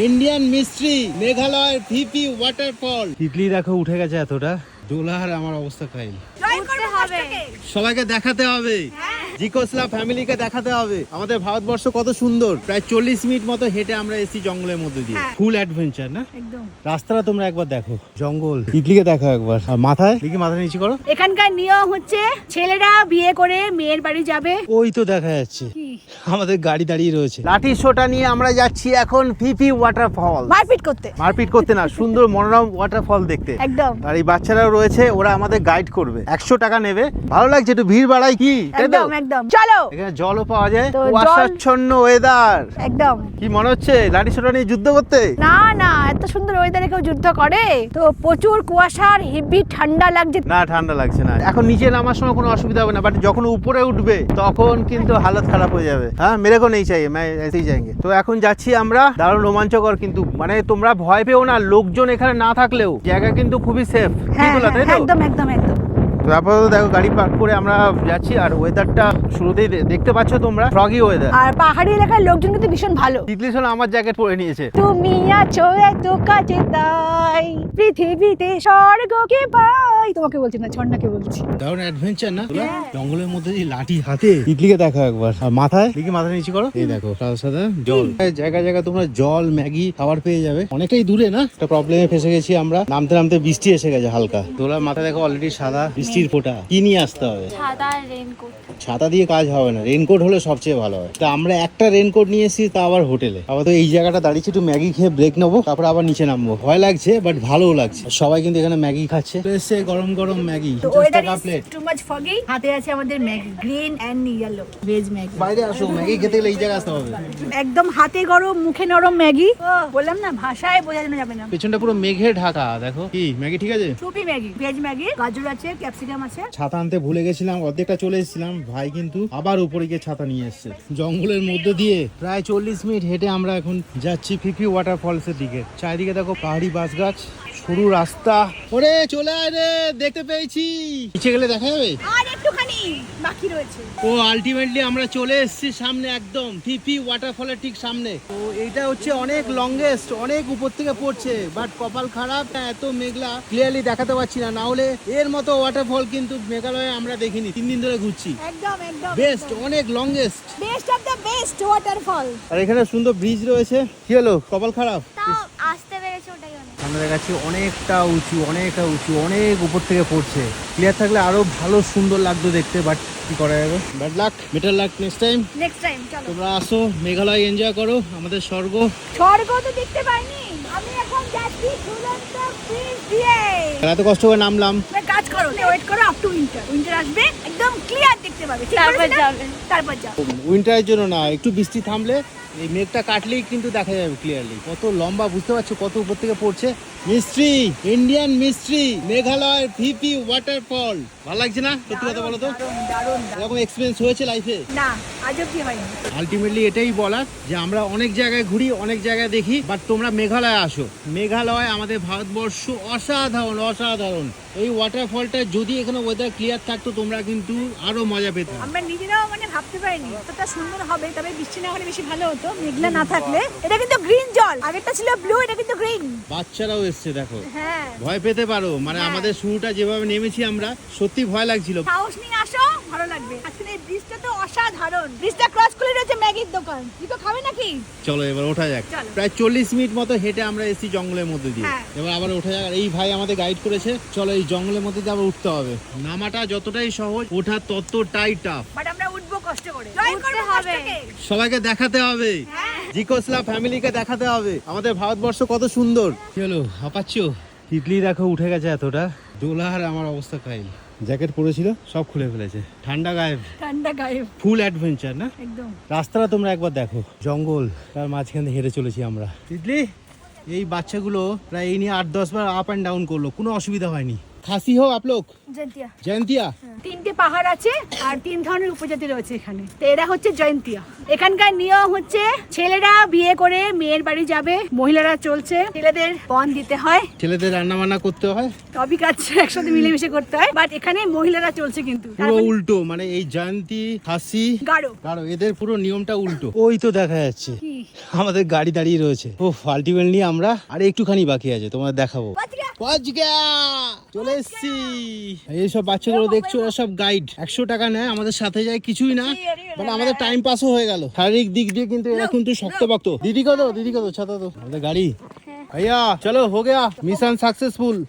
Indian mystery মেঘালয়ের VP waterfall তিতলি দেখো উঠে গেছে এতটা। ডোলার আমার অবস্থা খাই সবাইকে দেখাতে হবে। জিকোসলা ফ্যামিলিকে দেখাতে হবে। আমাদের ভারতবর্ষ কত সুন্দর। প্রায় চল্লিশ মিনিট মতো হেঁটে আমরা এসেছি জঙ্গলের মধ্যে দিয়ে। ফুল অ্যাডভেঞ্চার না? একদম। রাস্তাটা তোমরা একবার দেখো। জঙ্গল। তিতলিকে দেখো একবার। আর মাথায়? দেখি মাথা নিচে করো। এখানকার নিয়ম হচ্ছে ছেলেরা বিয়ে করে মেয়ের বাড়ি যাবে। ওই তো দেখা যাচ্ছে। আমাদের গাড়ি দাঁড়িয়ে রয়েছে। লাঠি শোটা নিয়ে আমরা যাচ্ছি এখন ভিপি ওয়াটারফল মারপিট করতে। মারপিট করতে না সুন্দর মনোরম ওয়াটারফল দেখতে। একদম। আর এই বাচ্চারাও রয়েছে ওরা আমাদের গাইড করবে। একশো টাকা নেবে। ভালো লাগছে একটু ভিড় বাড়াই কি? একদম একদম। চলো। এখানে জলও পাওয়া যায়। তো জল- কুয়াশাচ্ছন্ন ওয়েদার একদম। কি মনে হচ্ছে? লাঠি সোটা নিয়ে যুদ্ধ করতে? না না এত সুন্দর ওয়েদারে কেউ যুদ্ধ করে। তো প্রচুর কুয়াশার হেভি ঠান্ডা লাগছে। না ঠান্ডা লাগছে না। এখন নিচে নামার সময় কোনো অসুবিধা হবে না বাট যখন উপরে উঠবে তখন কিন্তু হালত খারাপ হয়ে যাবে। হ্যাঁ মেরে কো নেই চাই তো এখন যাচ্ছি আমরা দারুণ রোমাঞ্চকর কিন্তু মানে তোমরা ভয় পেও না লোকজন এখানে না থাকলেও জায়গা কিন্তু খুবই সেফ হ্যাঁ হ্যাঁ, একদম একদম একদম। তো আপাতত দেখো গাড়ি পার্ক করে আমরা যাচ্ছি আর ওয়েদারটা শুরুতেই দেখতে পাচ্ছ তোমরা ফ্রগি ওয়েদার আর পাহাড়ি এলাকার লোকজন কিন্তু ভীষণ ভালো। তিতলি শোনা আমার জ্যাকেট পরে নিয়েছে। তুমি আছো এত কাছে তাই পৃথিবীতে স্বর্গকে পাই তোমাকে বলছি না ঝর্ণাকে বলছি। দারুণ অ্যাডভেঞ্চার না। জঙ্গলের মধ্যে দিয়ে লাঠি হাতে তিতলিকে দেখো একবার। আর মাথায়? দেখি মাথা নিচে করো। এই দেখো সাদা সাদা জল। জায়গায় জায়গায় তোমরা জল ম্যাগি খাবার পেয়ে যাবে। অনেকটাই দূরে না? একটা প্রবলেমে ফেসে গেছি আমরা। নামতে নামতে বৃষ্টি এসে গেছে হালকা। তোলার মাথা দেখো অলরেডি সাদা বৃষ্টির ফোঁটা। কি নিয়ে আসতে হবে? সাদা রেনকোট ছাতা দিয়ে কাজ হবে না। রেনকোট হলে সবচেয়ে ভালো হয়। তা আমরা একটা রেনকোট নিয়ে এসেছি তা আবার হোটেলে। আবার তো এই জায়গাটা দাঁড়িয়েছি একটু ম্যাগি খেয়ে ব্রেক নেব তারপর আবার নিচে নামবো। ভয় লাগছে বাট ভালোও লাগছে। সবাই কিন্তু এখানে ম্যাগি খাচ্ছে। গরম গরম ম্যাগি তো weather is too much foggy হাতে আছে আমাদের Maggi green and yellow veg Maggi. বাইরে আসো ম্যাগি খেতে গেলে এই জায়গায় আসতে হবে। একদম হাতে গরম মুখে নরম ম্যাগি। বললাম না ভাষায় বোঝানো যাবে না। পেছনটা পুরো মেঘে ঢাকা দেখো। কি ম্যাগি ঠিক আছে? সুপি ম্যাগি ভেজ ম্যাগি গাজর আছে ক্যাপসিকাম আছে। ছাতা আনতে ভুলে গেছিলাম অর্ধেকটা চলে এসেছিলাম। ভাই কিন্তু আবার উপরে গিয়ে ছাতা নিয়ে এসেছে। জঙ্গলের মধ্যে দিয়ে প্রায় চল্লিশ মিনিট হেঁটে আমরা এখন যাচ্ছি ফিফি ওয়াটারফলস এর দিকে। চারিদিকে দেখো পাহাড়ি বাস গাছ। সরু রাস্তা। ওরে চলে আয় রে দেখতে পেয়েছি। নিচে গেলে দেখা যাবে? আর একটুখানি বাকি রয়েছে। ও আলটিমেটলি আমরা চলে এসেছি সামনে একদম ফিফি ওয়াটারফলের ঠিক সামনে। তো এইটা হচ্ছে অনেক লংগেস্ট অনেক উপর থেকে পড়ছে বাট কপাল খারাপ এত মেঘলা ক্লিয়ারলি দেখাতে পারছি না। না হলে এর মতো ওয়াটারফল কিন্তু মেঘালয়ে আমরা দেখিনি তিন দিন ধরে ঘুরছি। একদম একদম বেস্ট অনেক longest best of the best waterfall আর এখানে সুন্দর ব্রিজ রয়েছে। কি হলো? কপাল খারাপ? কাছে দেখাচ্ছি অনেকটা উঁচু অনেকটা উঁচু অনেক উপর থেকে পড়ছে। ক্লিয়ার থাকলে আরও ভালো সুন্দর লাগতো দেখতে বাট কি করা যাবে? Bad luck better luck next time next time চলো। তোমরা আসো মেঘালয় এনজয় করো আমাদের স্বর্গ। স্বর্গ তো দেখতে পাইনি। আমি এখন যাচ্ছি ঝুলন্ত ব্রিজ দিয়ে এত কষ্ট করে নামলাম। কাজ করো। ওয়েট করো আপ টু উইন্টার উইন্টার আসবে একদম ক্লিয়ার দেখতে পাবে। তারপর যাবে। তারপর যাও। উইন্টারের জন্য না একটু বৃষ্টি থামলে এই মেঘটা কাটলেই কিন্তু দেখা যাবে ক্লিয়ারলি কত লম্বা বুঝতে পারছ? কত উপর থেকে পড়ছে? Mystery Indian mystery Meghalaya VP waterfall ভালো লাগছে না? সত্যি কথা বলো তো? এরকম এক্সপিরিয়েন্স হয়েছে লাইফে না আজও কি হয়নি? আলটিমেটলি এটাই বলার যে আমরা অনেক জায়গায় ঘুরি অনেক জায়গায় দেখি বাট তোমরা মেঘালয় আসো। মেঘালয় আমাদের ভারতবর্ষ অসাধারণ অসাধারণ। এই ওয়াটারফলটা যদি এখানে ওয়েদার ক্লিয়ার থাকতো তোমরা কিন্তু আরও মজা পেতে। আমরা নিজেরাও মানে ভাবতে পারিনি কতটা সুন্দর হবে তবে বৃষ্টি না হলে বেশি ভালো হতো মেঘলা না থাকলে। এটা কিন্তু গ্রিন জল আগেরটা ছিল ব্লু এটা কিন্তু গ্রিন বাচ্চারাও এসছে দেখো। হ্যাঁ। ভয় পেতে পারো মানে হ্যাঁ। আমাদের শুরুটা যেভাবে নেমেছি আমরা সত্যি ভয় লাগছিল। সাহস নিয়ে আসো ভালো লাগবে। আজকে এই ব্রিজটা তো অসাধারণ। ব্রিজটা ক্রস করে রয়েছে ম্যাগির দোকান। তুই তো খাবে নাকি? চলো এবার ওঠা যাক। প্রায় চল্লিশ মিনিট মতো হেঁটে আমরা এসেছি জঙ্গলের মধ্যে দিয়ে। হ্যাঁ। এবার আবার ওঠা যাক। এই ভাই আমাদের গাইড করেছে। চলো এই জঙ্গলের মধ্যে দিয়ে আবার উঠতে হবে। নামাটা যতটাই সহজ ওঠা ততটাই টাফ বাট আমরা উঠবো কষ্ট করে। উঠতে হবে। সবাইকে দেখাতে হবে। হ্যাঁ। জিকোসলা ফ্যামিলিকে দেখাতে হবে। আমাদের ভারতবর্ষ কত সুন্দর। হলো হাঁপাচ্ছ তিতলি দেখো উঠে গেছে এতটা। দোলার আমার অবস্থা খাই জ্যাকেট পরেছিল সব খুলে ফেলেছে। ঠান্ডা গায়ে ঠান্ডা গায়ে ফুল অ্যাডভেঞ্চার না? একদম। রাস্তাটা তোমরা একবার দেখো। জঙ্গল তার মাঝখানে দিয়ে হেঁটে চলেছি আমরা। তিতলি এই বাচ্চাগুলো প্রায় এই নিয়ে আট দশ বার আপ অ্যান্ড ডাউন করল। কোনো অসুবিধা হয়নি। খাসি হো আপ লোক। জয়ন্তিয়া। জয়ন্তিয়া। তিনটে পাহাড় আছে আর তিন ধরনের উপজাতি রয়েছে এখানে। তো এরা হচ্ছে জয়ন্তিয়া। এখানকার নিয়ম হচ্ছে ছেলেরা বিয়ে করে মেয়ের বাড়ি যাবে মহিলারা চলছে ছেলেদের পণ দিতে হয়। ছেলেদের রান্না বান্না করতে হয়। সবই কাজ একসাথে মিলেমিশে করতে হয় বাট এখানে মহিলারা চলছে কিন্তু। পুরো উল্টো মানে এই জয়ন্তী খাসি গাঢ় কারও এদের পুরো নিয়মটা উল্টো। ওই তো দেখা যাচ্ছে। আমাদের গাড়ি দাঁড়িয়ে রয়েছে। ও আলটিমেটলি আমরা আর একটুখানি বাকি আছে তোমার দেখাবো। চলে এসছি। এইসব বাচ্চাগুলো দেখছ ওরা সব গাইড একশো টাকা নেয় আমাদের সাথে যায় কিছুই না। বাট আমাদের টাইম পাসও হয়ে গেল। শারীরিক দিক দিয়ে কিন্তু এরা কিন্তু শক্ত ভক্ত। দিদি কত? দিদি কত? ছাতা তো। আমাদের গাড়ি। হ্যাঁ। ভাইয়া চলো হো গিয়া। Mission successful